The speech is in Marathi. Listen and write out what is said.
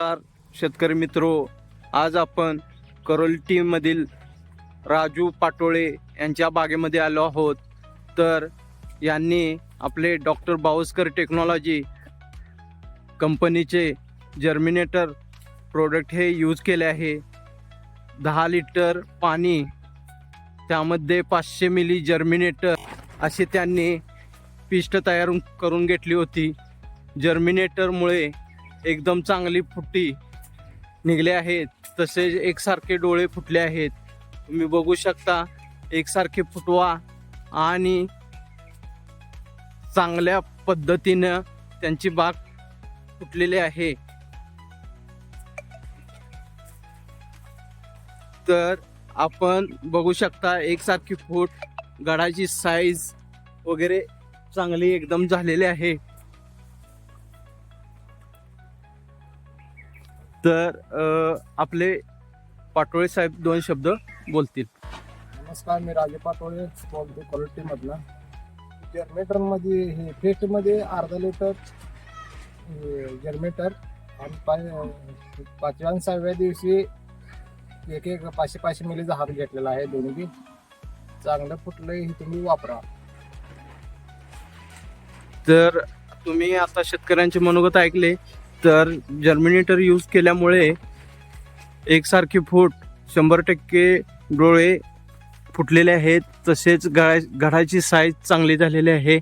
नमस्कार शेतकरी मित्रो. आज आपण करोलटीमधील राजू पाटोळे यांच्या बागेमध्ये आलो आहोत. तर यांनी आपले डॉक्टर बावस्कर टेक्नॉलॉजी कंपनीचे जर्मिनेटर प्रोडक्ट हे यूज केले आहे. दहा लिटर पाणी त्यामध्ये पाचशे मिली जर्मिनेटर असे त्यांनी पिष्ट तयार करून घेतली होती. जर्मिनेटरमुळे एकदम चांगली फुट्टी निघले आहेत. तसेच एकसारखे डोळे फुटले आहेत. तुम्ही बघू शकता एकसारखे फुटवा आणि चांगल्या पद्धतीनं त्यांची बाग फुटलेली आहे. तर आपण बघू शकता एकसारखी फूट गडाची साईज वगैरे चांगली एकदम झालेली आहे. तर आपले पाटोळे साहेब दोन शब्द बोलतील. नमस्कार मी राजे पाटोळे बोलतो क्वालिटीमधला जर्मेटरमध्ये हे पेस्टमध्ये अर्धा लिटर जर्मेटर आणि पाच पाचव्या आणि सहाव्या दिवशी एक एक पाचशे पाचशे मिलीचा हात घेतलेला आहे दोन्ही. बी चांगलं फुटलं हे तुम्ही वापरा. तर तुम्ही आता शेतकऱ्यांचे मनोगत ऐकले. तर जर्मिनेटर यूज केल्यामुळे एकसारखी फूट शंभर टक्के डोळे फुटलेले आहेत. तसेच गळा घडाची साईज चांगली झालेली आहे.